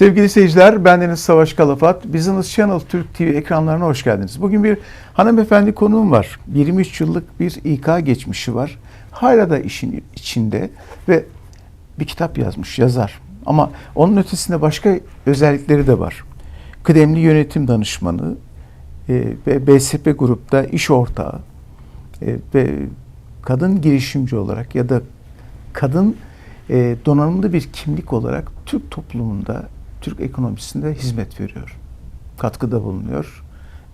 Sevgili seyirciler, bendeniz Savaş Kalafat. Business Channel Türk TV ekranlarına hoş geldiniz. Bugün bir hanımefendi konuğum var. 23 yıllık bir İK geçmişi var. Hala da işin içinde ve bir kitap yazmış, yazar. Ama onun ötesinde başka özellikleri de var. Kıdemli yönetim danışmanı e, ve BSP grupta iş ortağı e, ve kadın girişimci olarak ya da kadın e, donanımlı bir kimlik olarak Türk toplumunda, Türk ekonomisinde hizmet veriyor. Katkıda bulunuyor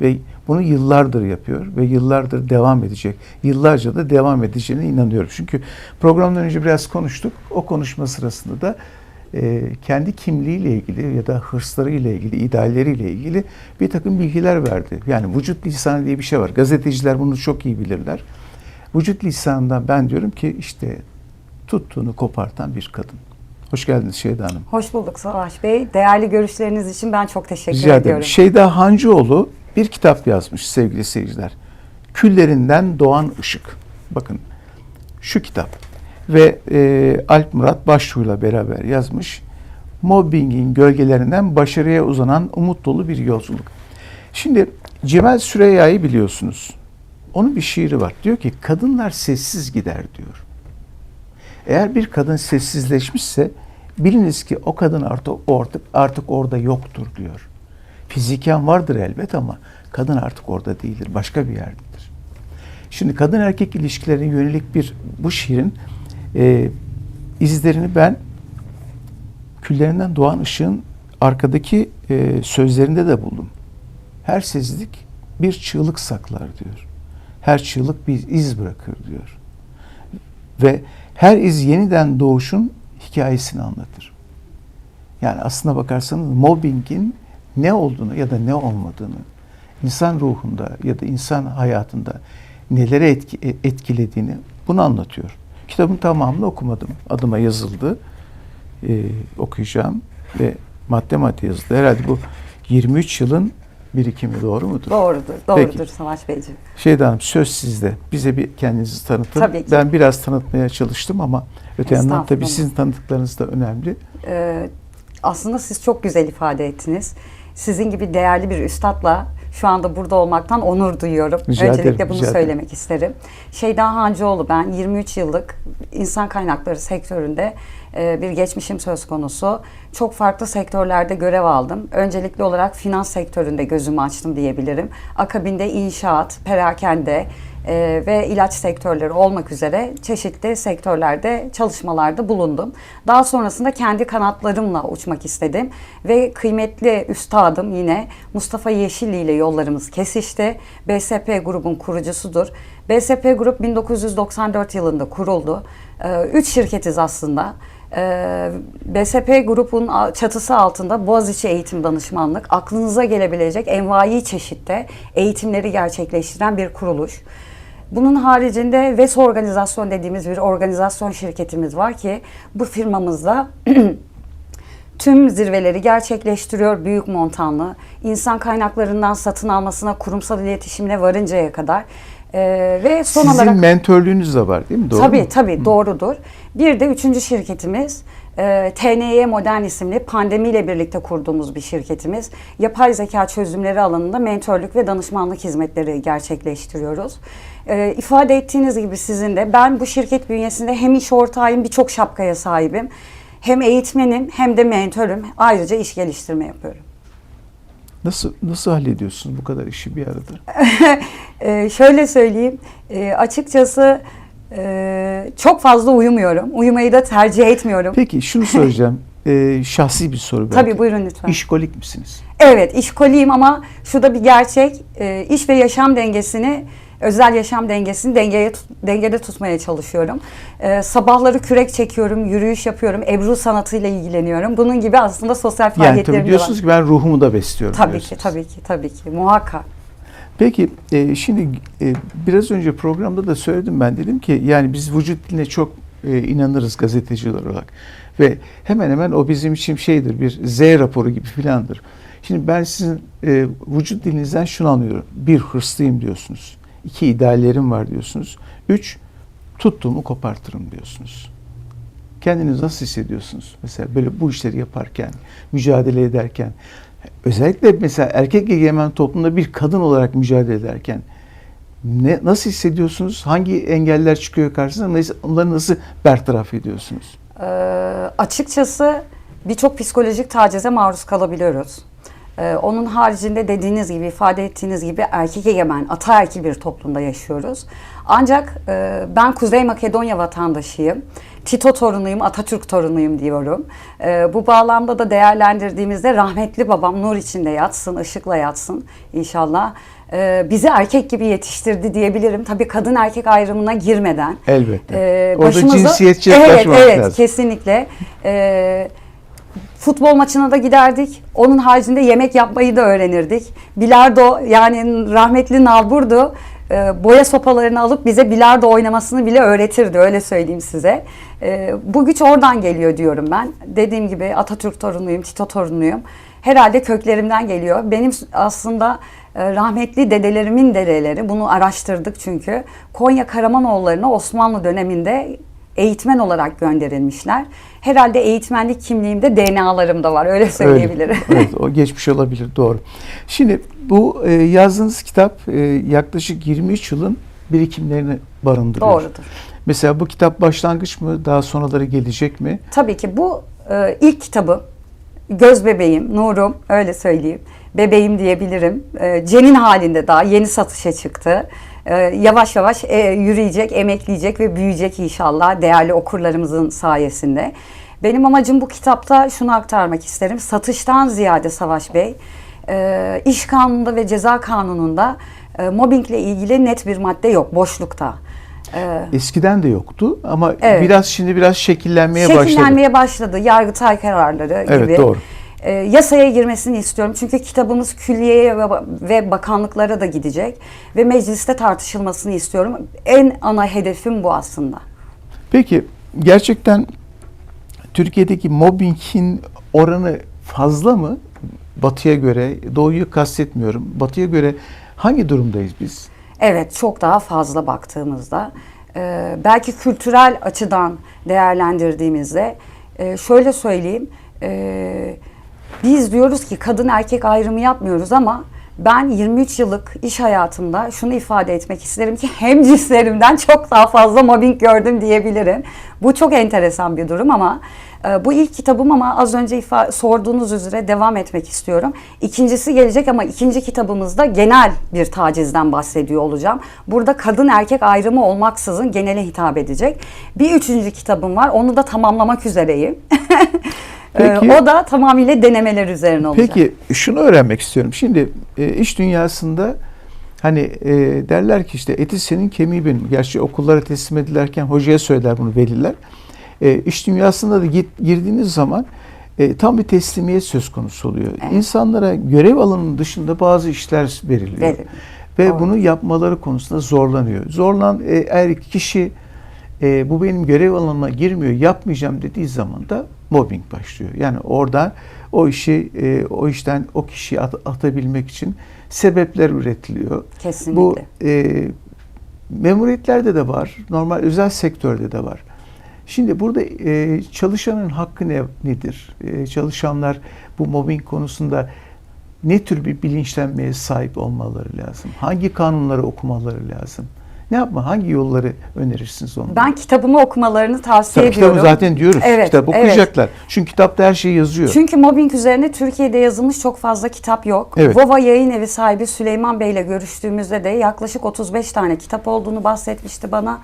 ve bunu yıllardır yapıyor ve yıllardır devam edecek. Yıllarca da devam edeceğine inanıyorum. Çünkü programdan önce biraz konuştuk. O konuşma sırasında da e, kendi kimliğiyle ilgili ya da hırslarıyla ilgili, idealleriyle ilgili bir takım bilgiler verdi. Yani vücut lisanı diye bir şey var. Gazeteciler bunu çok iyi bilirler. Vücut lisanından ben diyorum ki işte tuttuğunu kopartan bir kadın. Hoş geldiniz Şeyda Hanım. Hoş bulduk Savaş Bey. Değerli görüşleriniz için ben çok teşekkür Rica ederim. ediyorum. Şeyda Hancıoğlu bir kitap yazmış sevgili seyirciler. Küllerinden Doğan Işık. Bakın şu kitap. Ve e, Alp Murat Baştuğ'la beraber yazmış. Mobbingin gölgelerinden başarıya uzanan umut dolu bir yolculuk. Şimdi Cemal Süreyya'yı biliyorsunuz. Onun bir şiiri var. Diyor ki kadınlar sessiz gider diyor. Eğer bir kadın sessizleşmişse biliniz ki o kadın artık artık artık orada yoktur diyor. Fiziken vardır elbet ama kadın artık orada değildir. Başka bir yerdedir. Şimdi kadın erkek ilişkilerine yönelik bir bu şiirin e, izlerini ben küllerinden doğan ışığın arkadaki e, sözlerinde de buldum. Her sessizlik bir çığlık saklar diyor. Her çığlık bir iz bırakır diyor. Ve her iz yeniden doğuşun hikayesini anlatır. Yani aslına bakarsanız mobbingin ne olduğunu ya da ne olmadığını, insan ruhunda ya da insan hayatında nelere etki, etkilediğini bunu anlatıyor. Kitabın tamamını okumadım. Adıma yazıldı. Ee, okuyacağım ve madde madde yazıldı. Herhalde bu 23 yılın birikimi doğru mudur? Doğrudur, doğrudur Peki. Savaş Beyciğim. Şeyda Hanım söz sizde. Bize bir kendinizi tanıtın. Tabii ki. Ben biraz tanıtmaya çalıştım ama öte yandan tabii sizin tanıdıklarınız da önemli. Ee, aslında siz çok güzel ifade ettiniz. Sizin gibi değerli bir üstadla şu anda burada olmaktan onur duyuyorum. Rica Öncelikle ederim, bunu rica ederim. söylemek isterim. Şeyda Hancıoğlu ben 23 yıllık insan kaynakları sektöründe e, bir geçmişim söz konusu. Çok farklı sektörlerde görev aldım. Öncelikli olarak finans sektöründe gözümü açtım diyebilirim. Akabinde inşaat, perakende, e, ve ilaç sektörleri olmak üzere çeşitli sektörlerde çalışmalarda bulundum. Daha sonrasında kendi kanatlarımla uçmak istedim ve kıymetli üstadım yine Mustafa Yeşilli ile yollarımız kesişti. BSP grubun kurucusudur. BSP Grup 1994 yılında kuruldu. E, Üç şirketiz aslında. Ee, BSP grubun çatısı altında Boğaziçi Eğitim Danışmanlık aklınıza gelebilecek envai çeşitte eğitimleri gerçekleştiren bir kuruluş. Bunun haricinde VES Organizasyon dediğimiz bir organizasyon şirketimiz var ki bu firmamızda tüm zirveleri gerçekleştiriyor büyük montanlı. İnsan kaynaklarından satın almasına, kurumsal iletişimine varıncaya kadar. Ee, ve son Sizin olarak mentörlüğünüz de var değil mi? Doğru tabii mu? tabii doğrudur. Bir de üçüncü şirketimiz e, TNY Modern isimli pandemiyle birlikte kurduğumuz bir şirketimiz. Yapay zeka çözümleri alanında mentörlük ve danışmanlık hizmetleri gerçekleştiriyoruz. E, ifade ettiğiniz gibi sizin de ben bu şirket bünyesinde hem iş ortağıyım birçok şapkaya sahibim. Hem eğitmenim hem de mentörüm. Ayrıca iş geliştirme yapıyorum. Nasıl nasıl hallediyorsunuz bu kadar işi bir arada? Ee, şöyle söyleyeyim, e, açıkçası e, çok fazla uyumuyorum. Uyumayı da tercih etmiyorum. Peki şunu soracağım. Ee, şahsi bir soru belki. Tabii buyurun lütfen. İşkolik misiniz? Evet, işkoliyim ama şu da bir gerçek. E, iş ve yaşam dengesini, özel yaşam dengesini dengeye dengede tutmaya çalışıyorum. E, sabahları kürek çekiyorum, yürüyüş yapıyorum, ebru sanatıyla ilgileniyorum. Bunun gibi aslında sosyal Yani faaliyetlerim tabii de var. diyorsunuz ki ben ruhumu da besliyorum. Tabii ki, diyorsunuz. tabii ki, tabii ki. Muhakkak. Peki e, şimdi e, biraz önce programda da söyledim ben dedim ki yani biz vücut diline çok e, inanırız gazeteciler olarak ve hemen hemen o bizim için şeydir bir Z raporu gibi filandır. Şimdi ben sizin e, vücut dilinizden şunu anlıyorum. Bir hırslıyım diyorsunuz. İki ideallerim var diyorsunuz. Üç tuttuğumu kopartırım diyorsunuz. kendinizi nasıl hissediyorsunuz? Mesela böyle bu işleri yaparken, mücadele ederken, özellikle mesela erkek egemen toplumda bir kadın olarak mücadele ederken ne, nasıl hissediyorsunuz? Hangi engeller çıkıyor karşınıza? Onları nasıl bertaraf ediyorsunuz? Ee, açıkçası birçok psikolojik tacize maruz kalabiliyoruz. Ee, onun haricinde dediğiniz gibi, ifade ettiğiniz gibi erkek egemen, ataerkil bir toplumda yaşıyoruz. Ancak e, ben Kuzey Makedonya vatandaşıyım. Tito torunuyum, Atatürk torunuyum diyorum. Ee, bu bağlamda da değerlendirdiğimizde rahmetli babam nur içinde yatsın, ışıkla yatsın inşallah. Ee, bizi erkek gibi yetiştirdi diyebilirim. Tabii kadın erkek ayrımına girmeden. Elbette. Orada başımıza- cinsiyetçi evet, yaklaşmamak evet, lazım. kesinlikle. Ee, futbol maçına da giderdik. Onun haricinde yemek yapmayı da öğrenirdik. Bilardo yani rahmetli Nalburdu e, boya sopalarını alıp bize bilardo oynamasını bile öğretirdi öyle söyleyeyim size. E, bu güç oradan geliyor diyorum ben. Dediğim gibi Atatürk torunuyum, Tito torunuyum. Herhalde köklerimden geliyor. Benim aslında e, rahmetli dedelerimin dedeleri bunu araştırdık çünkü. Konya Karamanoğulları'na Osmanlı döneminde eğitmen olarak gönderilmişler. Herhalde eğitmenlik kimliğimde DNA'larımda var öyle söyleyebilirim. Öyle. evet, o geçmiş olabilir doğru. Şimdi bu e, yazdığınız kitap e, yaklaşık 23 yılın birikimlerini barındırıyor. Doğrudur. Mesela bu kitap başlangıç mı? Daha sonraları gelecek mi? Tabii ki bu e, ilk kitabım. Göz bebeğim, nurum öyle söyleyeyim. Bebeğim diyebilirim. E, cenin halinde daha yeni satışa çıktı. E, yavaş yavaş e, yürüyecek, emekleyecek ve büyüyecek inşallah değerli okurlarımızın sayesinde. Benim amacım bu kitapta şunu aktarmak isterim. Satıştan ziyade Savaş Bey, e, iş kanununda ve ceza kanununda e, mobbingle ilgili net bir madde yok, boşlukta. Eskiden de yoktu ama Evet. biraz şimdi biraz şekillenmeye başladı. Şekillenmeye başladı. Yargıtay kararları gibi. Evet, doğru. Ee, yasaya girmesini istiyorum. Çünkü kitabımız külliyeye ve, ve bakanlıklara da gidecek. Ve mecliste tartışılmasını istiyorum. En ana hedefim bu aslında. Peki gerçekten Türkiye'deki mobbingin oranı fazla mı? Batı'ya göre, Doğu'yu kastetmiyorum. Batı'ya göre hangi durumdayız biz? Evet çok daha fazla baktığımızda. Ee, belki kültürel açıdan değerlendirdiğimizde e, şöyle söyleyeyim. e, biz diyoruz ki kadın erkek ayrımı yapmıyoruz ama ben 23 yıllık iş hayatımda şunu ifade etmek isterim ki hem cinslerimden çok daha fazla mobbing gördüm diyebilirim. Bu çok enteresan bir durum ama e, bu ilk kitabım ama az önce sorduğunuz üzere devam etmek istiyorum. İkincisi gelecek ama ikinci kitabımızda genel bir tacizden bahsediyor olacağım. Burada kadın erkek ayrımı olmaksızın genele hitap edecek. Bir üçüncü kitabım var. Onu da tamamlamak üzereyim. E, Peki. o da tamamıyla denemeler üzerine olacak. Peki şunu öğrenmek istiyorum. Şimdi e, iş dünyasında hani e, derler ki işte eti senin kemiği benim. Gerçi okullara teslim edilirken hocaya söyler bunu veliler. E, iş dünyasında da git, girdiğiniz zaman e, tam bir teslimiyet söz konusu oluyor. Evet. İnsanlara görev alanının dışında bazı işler veriliyor. Veriliyor. Ve Doğru. bunu yapmaları konusunda zorlanıyor. Zorlan e, eğer kişi e, bu benim görev alanıma girmiyor, yapmayacağım dediği zaman da mobbing başlıyor. Yani orada o işi, e, o işten o kişiyi at- atabilmek için sebepler üretiliyor. Kesinlikle. Bu e, memuriyetlerde de var, normal özel sektörde de var. Şimdi burada e, çalışanın hakkı ne, nedir? E, çalışanlar bu mobbing konusunda ne tür bir bilinçlenmeye sahip olmaları lazım? Hangi kanunları okumaları lazım? Ne yapma? Hangi yolları önerirsiniz onlara? Ben kitabımı okumalarını tavsiye Tabii ediyorum. kitabı zaten diyoruz. Evet, Kitap evet. okuyacaklar. Çünkü kitapta her şey yazıyor. Çünkü mobbing üzerine Türkiye'de yazılmış çok fazla kitap yok. Evet. Vova yayın evi sahibi Süleyman Bey ile görüştüğümüzde de yaklaşık 35 tane kitap olduğunu bahsetmişti bana.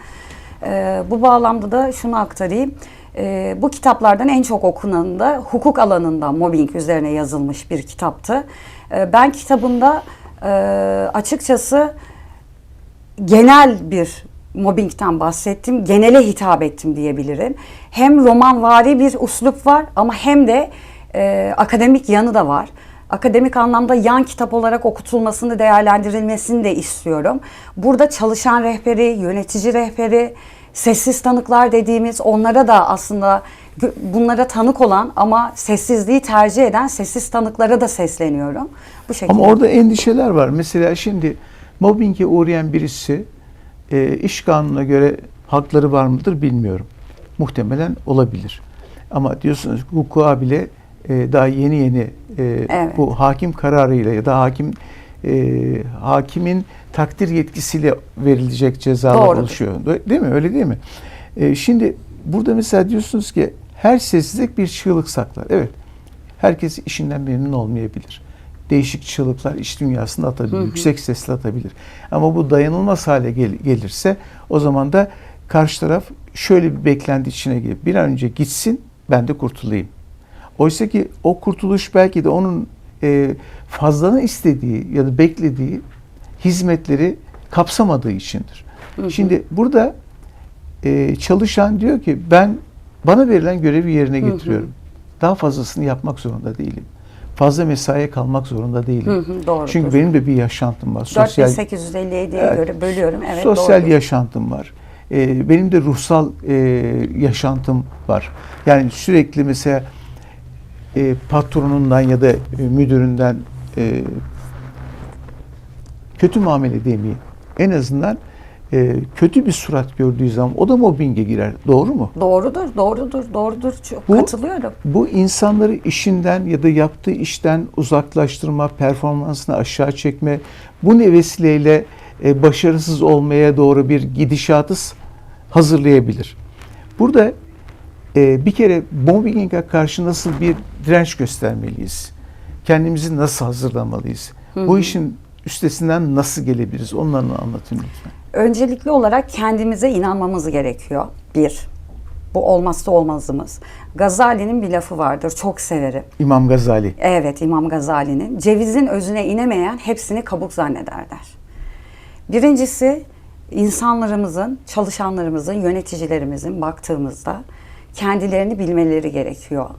Ee, bu bağlamda da şunu aktarayım. Ee, bu kitaplardan en çok okunanı da hukuk alanında mobbing üzerine yazılmış bir kitaptı. Ee, ben kitabımda e, açıkçası genel bir mobbingten bahsettim. Genele hitap ettim diyebilirim. Hem romanvari bir uslup var ama hem de e, akademik yanı da var. Akademik anlamda yan kitap olarak okutulmasını, değerlendirilmesini de istiyorum. Burada çalışan rehberi, yönetici rehberi, sessiz tanıklar dediğimiz onlara da aslında bunlara tanık olan ama sessizliği tercih eden sessiz tanıklara da sesleniyorum. Bu şekilde. Ama orada endişeler var. Mesela şimdi mobbinge uğrayan birisi e, iş kanununa göre hakları var mıdır bilmiyorum. muhtemelen olabilir. Ama diyorsunuz hukuka bile e, daha yeni yeni e, Evet. bu hakim kararıyla ya da hakim e, hakimin takdir yetkisiyle verilecek cezalar Doğrudur. oluşuyor. Değil mi? Öyle değil mi? E, şimdi burada mesela diyorsunuz ki her sessizlik bir çığlık saklar. Evet. Herkes işinden memnun olmayabilir. Değişik çığlıklar iş dünyasında atabilir. Yüksek sesle atabilir. Ama bu dayanılmaz hale gel- gelirse o zaman da karşı taraf şöyle bir beklenti içine girip bir an önce gitsin ben de kurtulayım. Oysa ki o kurtuluş belki de onun e, fazlana istediği ya da beklediği hizmetleri kapsamadığı içindir. Şimdi burada e, çalışan diyor ki ben bana verilen görevi yerine getiriyorum. Daha fazlasını yapmak zorunda değilim. Fazla mesaiye kalmak zorunda değilim. Hı hı, doğrudur. Çünkü benim de bir yaşantım var. Sosyal 4857'ye Evet. göre bölüyorum. Evet, sosyal doğrudur. yaşantım var. Ee, benim de ruhsal e, yaşantım var. Yani sürekli mesela e, patronundan ya da e, müdüründen e, kötü muamele demeyeyim. En azından e, kötü bir surat gördüğü zaman o da mobbinge girer. Doğru mu? Doğrudur, doğrudur, doğrudur. Çok Bu- katılıyorum. Bu insanları işinden ya da yaptığı işten uzaklaştırma, performansını aşağı çekme, bu ne vesileyle e, başarısız olmaya doğru bir gidişatı hazırlayabilir. Burada e, bir kere mobbinge karşı nasıl bir direnç göstermeliyiz? Kendimizi nasıl hazırlamalıyız? Bu işin üstesinden nasıl gelebiliriz? Onları anlatın lütfen. Öncelikli olarak kendimize inanmamız gerekiyor. Bir, bu olmazsa olmazımız. Gazali'nin bir lafı vardır, çok severim. İmam Gazali. Evet, İmam Gazali'nin. Cevizin özüne inemeyen hepsini kabuk zanneder der. Birincisi, insanlarımızın, çalışanlarımızın, yöneticilerimizin baktığımızda kendilerini bilmeleri gerekiyor.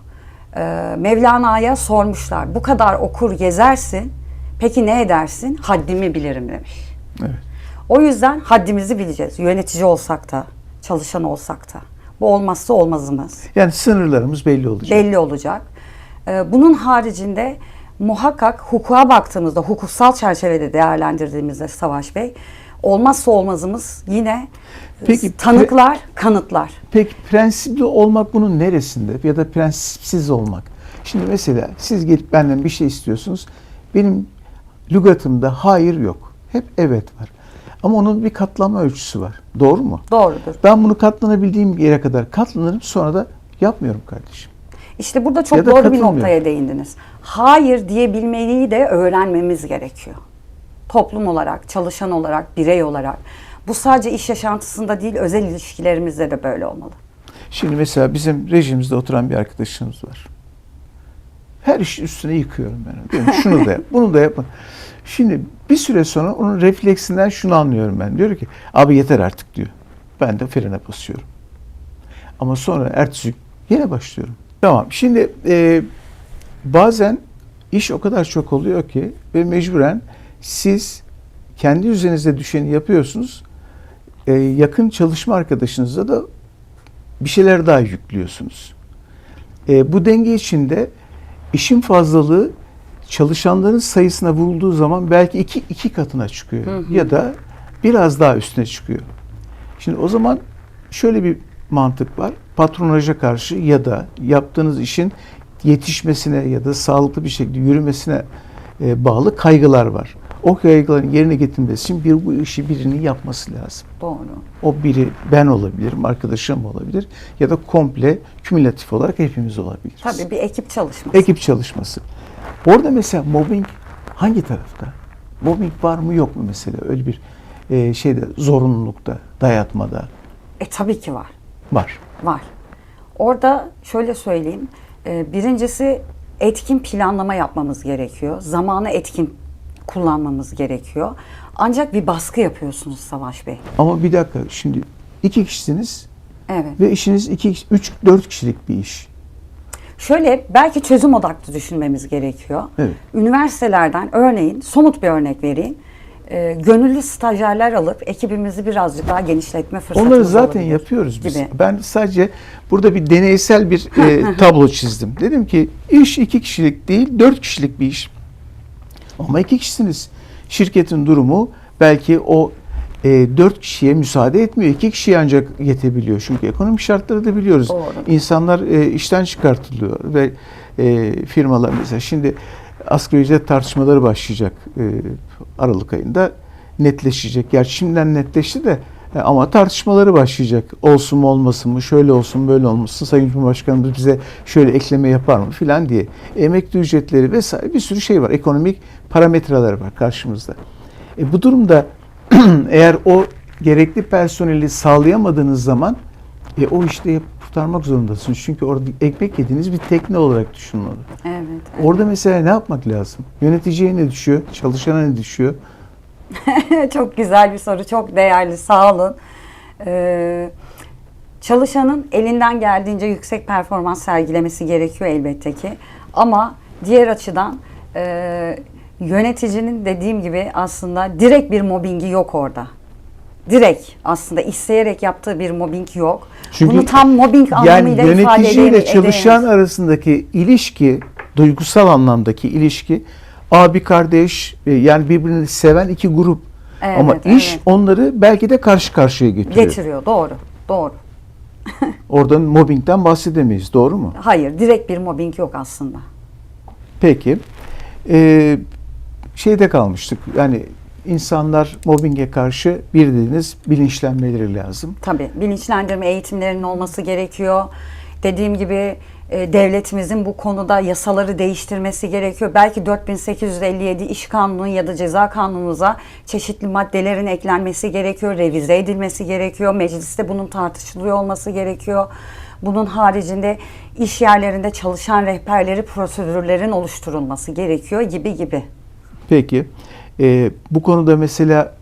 Ee, Mevlana'ya sormuşlar, bu kadar okur gezersin, peki ne edersin? Haddimi bilirim demiş. Evet. O yüzden haddimizi bileceğiz. Yönetici olsak da, çalışan olsak da. Bu olmazsa olmazımız. Yani sınırlarımız belli olacak. Belli olacak. Ee, Bunun haricinde muhakkak hukuka baktığımızda, hukuksal çerçevede değerlendirdiğimizde Savaş Bey, olmazsa olmazımız yine Peki, tanıklar, kanıtlar. Peki prensipli olmak bunun neresinde ya da prensipsiz olmak? Şimdi mesela siz gelip benden bir şey istiyorsunuz. Benim lügatımda hayır yok. Hep evet var. Ama onun bir katlanma ölçüsü var. Doğru mu? Doğrudur. Ben bunu katlanabildiğim yere kadar katlanırım sonra da yapmıyorum kardeşim. İşte burada çok doğru bir noktaya değindiniz. Hayır diyebilmeyi de öğrenmemiz gerekiyor. Toplum olarak, çalışan olarak, birey olarak. Bu sadece iş yaşantısında değil, özel ilişkilerimizde de böyle olmalı. Şimdi mesela bizim rejimizde oturan bir arkadaşımız var. Her iş üstüne yıkıyorum ben. Diyorum şunu da yap, bunu da yapın. Şimdi bir süre sonra onun refleksinden şunu anlıyorum ben. Diyor ki abi yeter artık diyor. Ben de frene basıyorum. Ama sonra ertesi gün yine başlıyorum. Tamam şimdi e, bazen iş o kadar çok oluyor ki ve mecburen siz kendi üzerinize düşeni yapıyorsunuz. E, yakın çalışma arkadaşınıza da bir şeyler daha yüklüyorsunuz. E, bu denge içinde işin fazlalığı çalışanların sayısına vurulduğu zaman belki iki, iki katına çıkıyor ya da biraz daha üstüne çıkıyor. Şimdi o zaman şöyle bir mantık var. Patronaja karşı ya da yaptığınız işin yetişmesine ya da sağlıklı bir şekilde yürümesine e, bağlı kaygılar var. O kaygıların yerine getirilmesi için bir bu işi birinin yapması lazım. Doğru. O biri ben olabilirim, arkadaşım olabilir ya da komple kümülatif olarak hepimiz olabiliriz. Tabii bir ekip çalışması. Ekip çalışması. Orada mesela mobbing hangi tarafta? Mobbing var mı yok mu mesela öyle bir e, şeyde zorunlulukta, dayatmada E tabii ki var. var. Var. Orada şöyle söyleyeyim. e, Birincisi etkin planlama yapmamız gerekiyor. Zamanı etkin kullanmamız gerekiyor. Ancak bir baskı yapıyorsunuz Savaş Bey. Ama bir dakika şimdi iki kişisiniz Evet. ve işiniz iki, üç, dört kişilik bir iş. Şöyle belki çözüm odaklı düşünmemiz gerekiyor. Evet. Üniversitelerden örneğin somut bir örnek vereyim. E, gönüllü stajyerler alıp ekibimizi birazcık daha genişletme fırsatımız Onları zaten yapıyoruz biz. gibi. Ben sadece burada bir deneysel bir e, tablo çizdim. Dedim ki iş iki kişilik değil, dört kişilik bir iş. Ama iki kişisiniz. Şirketin durumu belki o e, 4 kişiye müsaade etmiyor. 2 kişiye ancak yetebiliyor. Çünkü ekonomik şartları da biliyoruz. Doğru. İnsanlar e, işten çıkartılıyor ve e, firmalar mesela şimdi asgari ücret tartışmaları başlayacak e, Aralık ayında netleşecek. Gerçi şimdiden netleşti de e, ama tartışmaları başlayacak. Olsun mu olmasın mı, şöyle olsun böyle olmasın, Sayın Cumhurbaşkanımız bize şöyle ekleme yapar mı filan diye. Emekli ücretleri vesaire bir sürü şey var. Ekonomik parametreler var karşımızda. E, bu durumda eğer o gerekli personeli sağlayamadığınız zaman e, o işte kurtarmak zorundasınız. Çünkü orada ekmek yediğiniz bir tekne olarak düşünün onu. Evet. Orada mesela ne yapmak lazım? Yöneticiye ne düşüyor? Çalışana ne düşüyor? çok güzel bir soru, çok değerli. Sağ olun. Ee, çalışanın elinden geldiğince yüksek performans sergilemesi gerekiyor elbette ki. Ama diğer açıdan e, yöneticinin dediğim gibi aslında direkt bir mobbingi yok orada. Direkt aslında isteyerek yaptığı bir mobbing yok. Çünkü Bunu tam mobbing Yani anlamıyla ifade yöneticiyle edemem- çalışan edemeyiz. arasındaki ilişki, duygusal anlamdaki ilişki abi kardeş e, yani birbirini seven iki grup. Evet, Ama iş evet. onları belki de karşı karşıya getiriyor. getiriyor. Doğru. Doğru. Oradan mobbingden bahsedemeyiz. Doğru mu? Hayır, direkt bir mobbing yok aslında. Peki. Ee, şeyde kalmıştık. Yani insanlar mobbinge karşı bir dediniz bilinçlenmeleri lazım. Tabii bilinçlendirme eğitimlerinin olması gerekiyor. Dediğim gibi e, devletimizin bu konuda yasaları değiştirmesi gerekiyor. Belki 4857 iş kanunu ya da ceza kanunumuza çeşitli maddelerin eklenmesi gerekiyor, revize edilmesi gerekiyor. Mecliste bunun tartışılıyor olması gerekiyor. Bunun haricinde iş yerlerinde çalışan rehberleri, prosedürlerin oluşturulması gerekiyor gibi gibi. Peki. Ee, bu konuda mesela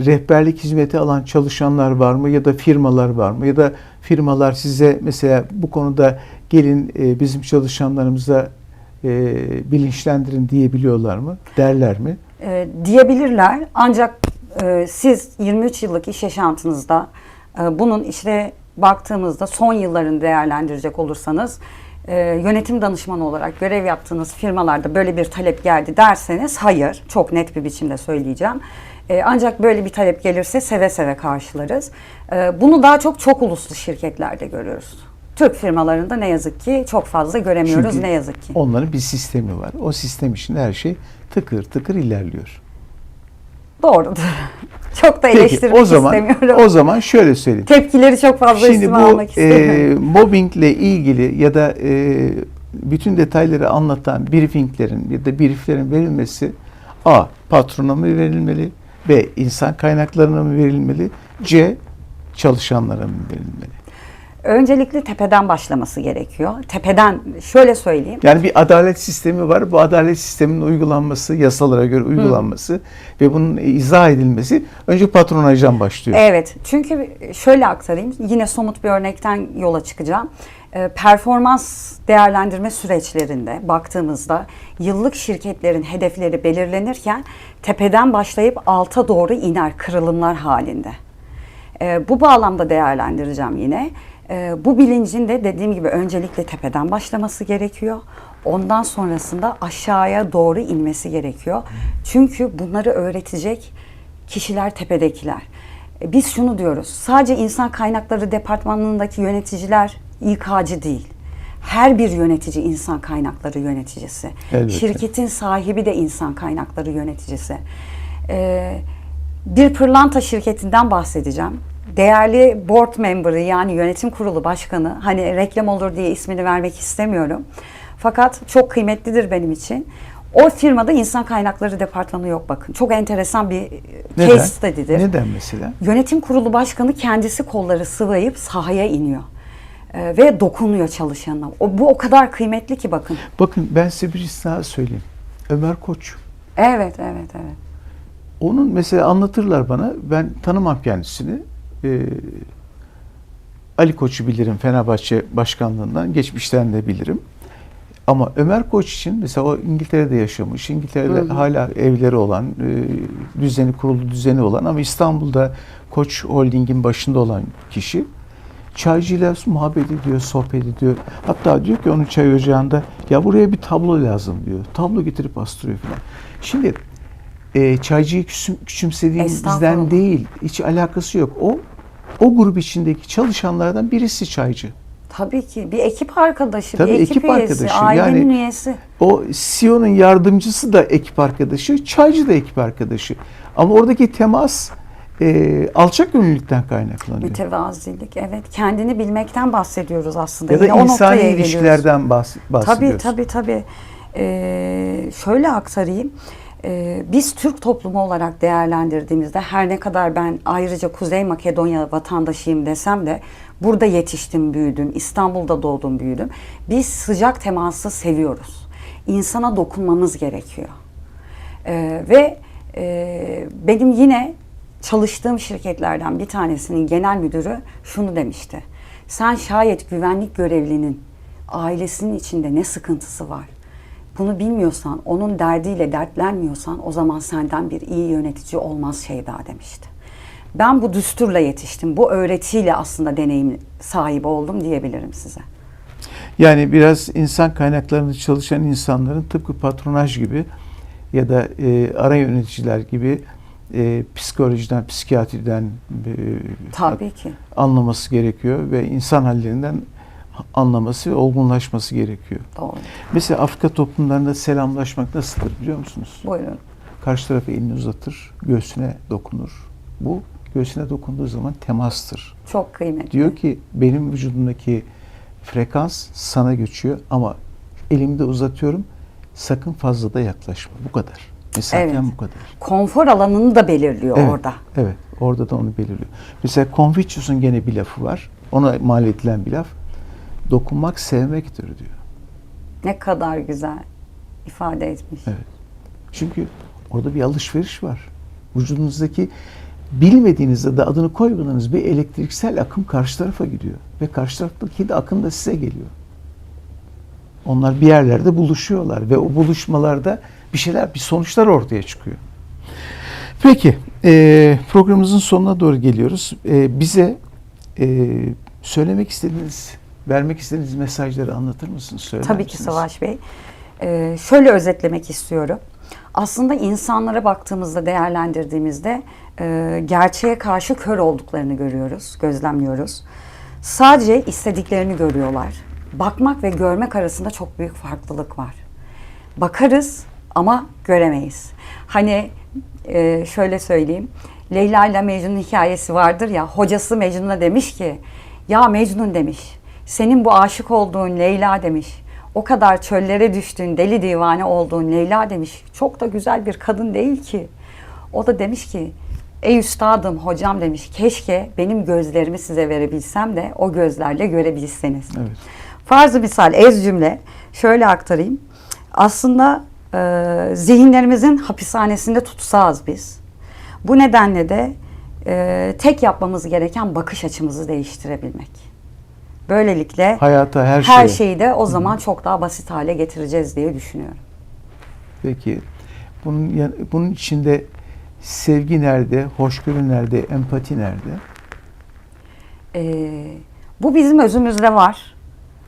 rehberlik hizmeti alan çalışanlar var mı ya da firmalar var mı ya da firmalar size mesela bu konuda gelin e, bizim çalışanlarımıza e, bilinçlendirin diyebiliyorlar mı? Derler mi? e, diyebilirler. Ancak e, siz 23 yıllık iş yaşantınızda e, bunun işte baktığımızda son yıllarını değerlendirecek olursanız e, yönetim danışmanı olarak görev yaptığınız firmalarda böyle bir talep geldi derseniz hayır. Çok net bir biçimde söyleyeceğim. E, ancak böyle bir talep gelirse seve seve karşılarız. E, bunu daha çok çok uluslu şirketlerde görüyoruz. Türk firmalarında ne yazık ki çok fazla göremiyoruz Çünkü ne yazık ki. Onların bir sistemi var. O sistem içinde her şey tıkır tıkır ilerliyor. Doğrudur. çok da Peki eleştirmek o zaman istemiyorum. o zaman şöyle söyleyeyim. tepkileri çok fazla Şimdi üstüme bu almak istemiyorum. e, mobbingle ilgili ya da e, bütün detayları anlatan briefinglerin ya da brieflerin verilmesi A. Patrona mı verilmeli? B. insan kaynaklarına mı verilmeli? C. Çalışanlara mı verilmeli? Öncelikle tepeden başlaması gerekiyor. Tepeden şöyle söyleyeyim. Yani bir adalet sistemi var. Bu adalet sisteminin uygulanması, yasalara göre uygulanması ve bunun izah edilmesi önce patronajdan başlıyor. Evet. Çünkü şöyle aktarayım. Yine somut bir örnekten yola çıkacağım. Ee, Performans değerlendirme süreçlerinde baktığımızda yıllık şirketlerin hedefleri belirlenirken tepeden başlayıp alta doğru iner kırılımlar halinde. Ee, bu bağlamda değerlendireceğim yine. Ee, bu bilincin de dediğim gibi öncelikle tepeden başlaması gerekiyor. Ondan sonrasında aşağıya doğru inmesi gerekiyor. Çünkü bunları öğretecek kişiler tepedekiler. E, Biz şunu diyoruz. Sadece insan kaynakları departmanındaki yöneticiler İK'cı değil. Her bir yönetici insan kaynakları yöneticisi. Elbette. Şirketin sahibi de insan kaynakları yöneticisi. Ee, bir pırlanta şirketinden bahsedeceğim. Değerli board member'ı yani yönetim kurulu başkanı hani reklam olur diye ismini vermek istemiyorum. Fakat çok kıymetlidir benim için. O firmada insan kaynakları departmanı yok bakın. Çok enteresan bir Neden? case study'dir. Neden mesela? Yönetim kurulu başkanı kendisi kolları sıvayıp sahaya iniyor. Ee, ve dokunuyor çalışanına. O, bu o kadar kıymetli ki bakın. Bakın ben size bir istisna söyleyeyim. Ömer Koç. Evet, evet, evet. Onun mesela anlatırlar bana. Ben tanımam kendisini. Ee, Ali Koç'u bilirim Fenerbahçe başkanlığından. Geçmişten de bilirim. Ama Ömer Koç için mesela o İngiltere'de yaşamış. İngiltere'de Hı hı. hala evleri olan, e, düzeni kurulu düzeni olan ama İstanbul'da Koç Holding'in başında olan kişi çaycıyla muhabbet ediyor, sohbet ediyor. Hatta diyor ki onun çay ocağında ya buraya bir tablo lazım diyor. Tablo getirip astırıyor falan. Şimdi e, çaycıyı küçüm, küçümsediğimizden değil. Hiç alakası yok. O o grup içindeki çalışanlardan birisi çaycı. Tabii ki bir ekip arkadaşı, Tabii bir ekip, ekip üyesi, arkadaşı. ailenin Yani- üyesi. O CEO'nun yardımcısı da ekip arkadaşı, çaycı da ekip arkadaşı. Ama oradaki temas e, alçak gönüllülükten kaynaklanıyor. Mütevazilik evet. Kendini bilmekten bahsediyoruz aslında. Ya da Yine insani ilişkilerden bahs- Tabii bahsediyoruz. tabii tabii. Ee, şöyle aktarayım. Ee, biz Türk toplumu olarak değerlendirdiğimizde her ne kadar ben ayrıca Kuzey Makedonya vatandaşıyım desem de burada yetiştim, büyüdüm, İstanbul'da doğdum, büyüdüm. Biz sıcak teması seviyoruz. İnsana dokunmamız gerekiyor. Ee, ve e, benim yine çalıştığım şirketlerden bir tanesinin genel müdürü şunu demişti. Sen şayet güvenlik görevlinin ailesinin içinde ne sıkıntısı var? Bunu bilmiyorsan, onun derdiyle dertlenmiyorsan o zaman senden bir iyi yönetici olmaz Şeyda demişti. Ben bu düsturla yetiştim. Bu öğretiyle aslında deneyim sahibi oldum diyebilirim size. Yani biraz insan kaynaklarında çalışan insanların tıpkı patronaj gibi ya da e, ara yöneticiler gibi e, psikolojiden, psikiyatriden e, Tabii ki. anlaması gerekiyor ve insan hallerinden anlaması ve olgunlaşması gerekiyor. Doğru. Mesela Afrika toplumlarında selamlaşmak nasıldır biliyor musunuz? Buyurun. Karşı tarafa elini uzatır, göğsüne dokunur. Bu göğsüne dokunduğu zaman temastır. Çok kıymetli. Diyor ki benim vücudumdaki frekans sana göçüyor ama elimi de uzatıyorum. Sakın fazla da yaklaşma. Bu kadar. Mesafen Evet. bu kadar. Konfor alanını da belirliyor Evet, orada. Evet. Orada da onu belirliyor. Mesela Confucius'un gene bir lafı var. Ona mal edilen bir laf. Dokunmak sevmektir diyor. Ne kadar güzel ifade etmiş. Evet. Çünkü orada bir alışveriş var. Vücudunuzdaki bilmediğinizde de adını koymadığınız bir elektriksel akım karşı tarafa gidiyor. Ve karşı taraftaki de akım da size geliyor. Onlar bir yerlerde buluşuyorlar ve o buluşmalarda bir şeyler, bir sonuçlar ortaya çıkıyor. Peki, e, programımızın sonuna doğru geliyoruz. E, bize e, söylemek istediğiniz, vermek istediğiniz mesajları anlatır mısınız? Söyler Tabii ki misiniz? Savaş Bey. Ee, şöyle özetlemek istiyorum. Aslında insanlara baktığımızda, değerlendirdiğimizde e, gerçeğe karşı kör olduklarını görüyoruz, gözlemliyoruz. Sadece istediklerini görüyorlar. Bakmak ve görmek arasında çok büyük farklılık var. Bakarız ama göremeyiz. Hani e, şöyle söyleyeyim. Leyla ile Mecnun hikayesi vardır ya. Hocası Mecnun'a demiş ki ya Mecnun demiş. Senin bu aşık olduğun Leyla demiş. O kadar çöllere düştüğün deli divane olduğun Leyla demiş. Çok da güzel bir kadın değil ki. O da demiş ki ey üstadım hocam demiş. Keşke benim gözlerimi size verebilsem de o gözlerle görebilseniz. Evet. Farzı misal ez cümle şöyle aktarayım. Aslında e, zihinlerimizin hapishanesinde tutsağız biz. Bu nedenle de e, tek yapmamız gereken bakış açımızı değiştirebilmek. Böylelikle Hayata, her, her şeye. şeyi de o zaman çok daha basit hale getireceğiz diye düşünüyorum. Peki bunun bunun içinde sevgi nerede, hoşgörü nerede, empati nerede? Ee, bu bizim özümüzde var.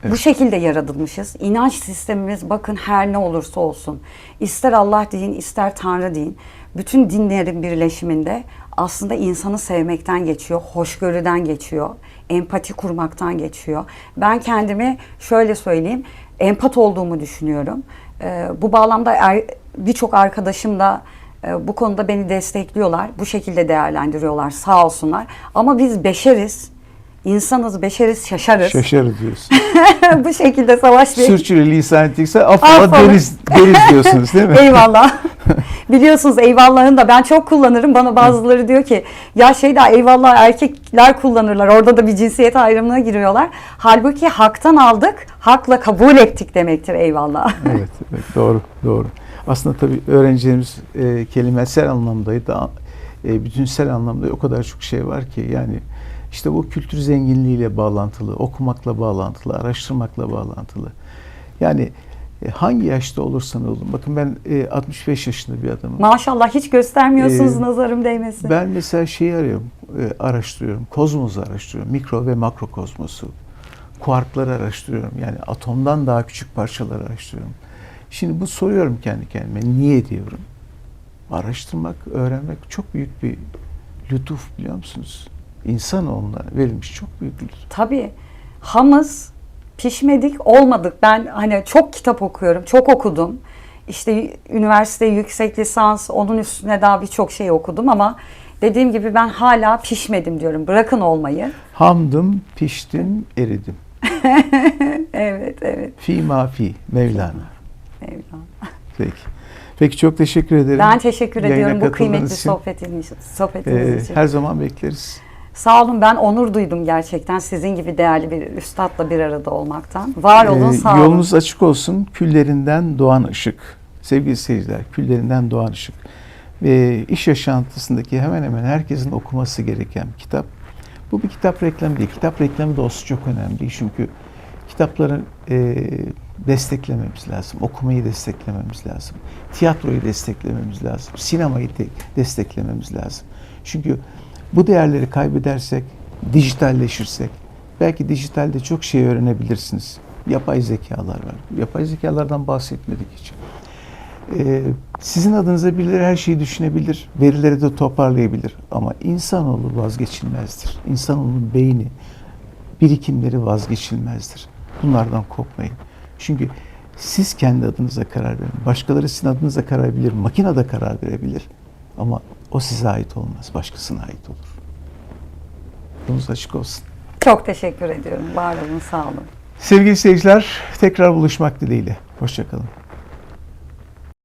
Bu Evet. şekilde yaratılmışız. İnanç sistemimiz bakın her ne olursa olsun. ister Allah deyin, ister Tanrı deyin. Bütün dinlerin birleşiminde aslında insanı sevmekten geçiyor, hoşgörüden geçiyor, empati kurmaktan geçiyor. Ben kendimi şöyle söyleyeyim, empat olduğumu düşünüyorum. Ee, bu bağlamda er- birçok arkadaşım da e, bu konuda beni destekliyorlar. Bu şekilde değerlendiriyorlar sağ olsunlar. Ama biz beşeriz. İnsanız, beşeriz, şaşarız. Şaşarız diyorsun. bu şekilde Savaş Bey. Sürçülü lisan ettikse Affola. deriz, deriz diyorsunuz değil mi? Eyvallah. Biliyorsunuz eyvallahını da ben çok kullanırım. Bana bazıları diyor ki ya şey daha eyvallah erkekler kullanırlar. Orada da bir cinsiyet ayrımına giriyorlar. Halbuki haktan aldık, hakla kabul ettik demektir eyvallah. evet, evet, doğru, doğru. Aslında tabii öğrencilerimiz e, kelimesel anlamda da e, bütünsel anlamda o kadar çok şey var ki yani işte bu kültür zenginliğiyle bağlantılı, okumakla bağlantılı, araştırmakla bağlantılı. Yani hangi yaşta olursan olun. Bakın ben e, 65 yaşında bir adamım. Maşallah hiç göstermiyorsunuz Ee, nazarım değmesin. Ben mesela şeyi arıyorum, e, araştırıyorum. Kozmosu araştırıyorum. Mikro ve makro kozmosu. Kuarkları araştırıyorum. Yani atomdan daha küçük parçaları araştırıyorum. Şimdi bu soruyorum kendi kendime. Niye diyorum? Araştırmak, öğrenmek çok büyük bir lütuf biliyor musunuz? İnsanoğluna verilmiş çok büyük bir lütuf. Tabii hamız pişmedik olmadık. Ben hani çok kitap okuyorum, çok okudum. İşte üniversite yüksek lisans, onun üstüne daha birçok şey okudum ama dediğim gibi ben hala pişmedim diyorum. Bırakın olmayı. Hamdım, piştim, eridim. Evet, evet. Fi ma fi Mevlana. Mevlam. Peki. Peki çok teşekkür ederim. Ben teşekkür Yayına ediyorum bu kıymetli için. sohbetiniz, Ee, sohbetiniz için. her zaman bekleriz. Sağ olun ben onur duydum gerçekten sizin gibi değerli bir üstadla bir arada olmaktan. Var olun Ee, sağ olun. Yolunuz açık olsun. Küllerinden doğan ışık. Sevgili seyirciler, küllerinden doğan ışık. Ve iş yaşantısındaki hemen hemen herkesin okuması gereken bir kitap. Bu bir kitap reklamı değil. Kitap reklamı da olsa çok önemli. Çünkü kitapları e, desteklememiz lazım. Okumayı desteklememiz lazım. Tiyatroyu desteklememiz lazım. Sinemayı de- desteklememiz lazım. Çünkü bu değerleri kaybedersek, dijitalleşirsek, belki dijitalde çok şey öğrenebilirsiniz. Yapay zekalar var. Yapay zekalardan bahsetmedik hiç. Ee, sizin adınıza birileri her şeyi düşünebilir, verileri de toparlayabilir. Ama insanoğlu vazgeçilmezdir. İnsanoğlunun beyni, birikimleri vazgeçilmezdir. Bunlardan kopmayın. Çünkü siz kendi adınıza karar verin. Başkaları sizin adınıza karar verebilir. Makine de karar verebilir. Ama o size ait olmaz. Başkasına ait olur. Yolunuz açık olsun. Çok teşekkür ediyorum. Var olun sağ olun. Sevgili seyirciler, tekrar buluşmak dileğiyle. Hoşçakalın.